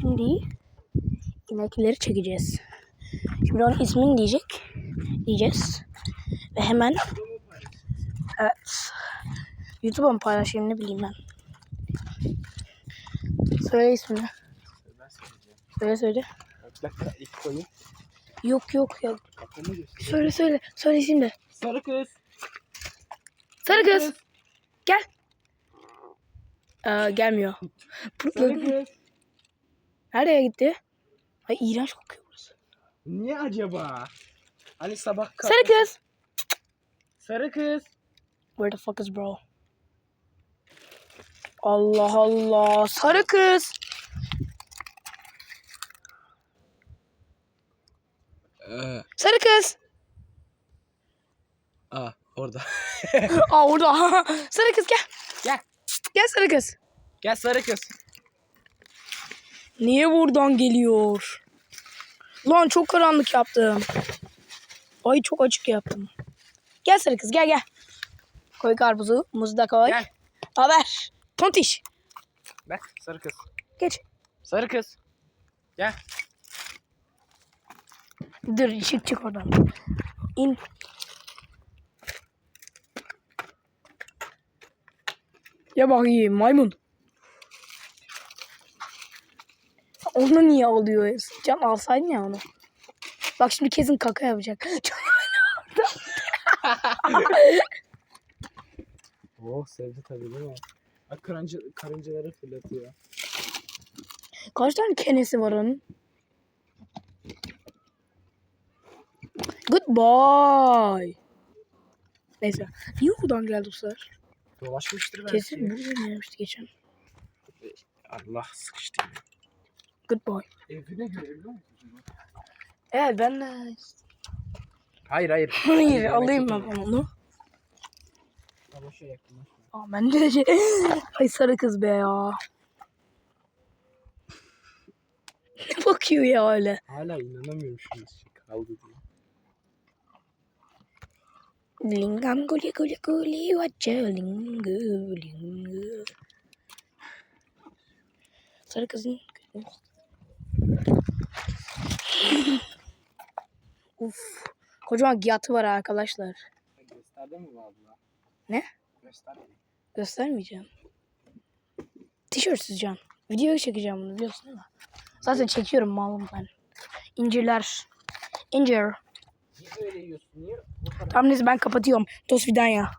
Şimdi inekleri çekeceğiz. Şimdi onun ismini diyecek. Diyeceğiz. Ve hemen evet. YouTube'a mı paylaşayım ne bileyim ben. Söyle ismini. Söyle söyle. Yok yok yok. Söyle söyle. Söyle şimdi. Sarı kız. Sarı kız. Gel. Ee, gelmiyor. Sarı kız. Nereye gitti? Ay iğrenç kokuyor burası. Niye acaba? Hani sabah kalk- Sarı kız. Sarı kız. Where the fuck is bro? Allah Allah. Sarı kız. Ee, Sarı kız. aa orada. Aa orada. sarı kız gel. Gel. Gel sarı kız. Gel sarı kız. Niye buradan geliyor? Lan çok karanlık yaptım. Ay çok açık yaptım. Gel sarı kız gel gel. Koy karpuzu. Muzu da koy. Gel. Haber. Tontiş. Bak sarı kız. Geç. Sarı kız. Gel. Dur çık çık oradan. İn. Ya bakayım maymun. Onu niye alıyor? Can alsaydın ya onu. Bak şimdi kesin kaka yapacak. Oh sevdi tabii değil mi? Bak karınca, karıncaları fırlatıyor. Kaç tane kenesi var onun? Goodbye. Neyse. Niye buradan geldi bu sefer? Dolaşmıştır belki. Kesin buradan gelmişti geçen. Allah sıkıştı. Goodbye. Evine görebiliyor musun? Evet ben de... Hayır hayır. Hayır alayım ben onu. Ama şey yakınlaşma. Aa, ben de şey... Ay sarı kız be ya. Ne bakıyor ya öyle? Hala inanamıyorum şu şey kaldı diye. Lingam guli guli guli wacca lingu lingu. Sarı kızın... Uf. Kocaman giyatı var arkadaşlar. Gösterdin mi bu abla? Ne? Göster. Göstermeyeceğim. Tişörtsüz can. Video çekeceğim bunu biliyorsun mi? Zaten çekiyorum malum ben. İncirler. İncir. Niye öyle yiyorsun? Niye? Tamam neyse ben kapatıyorum. Dos vidanya.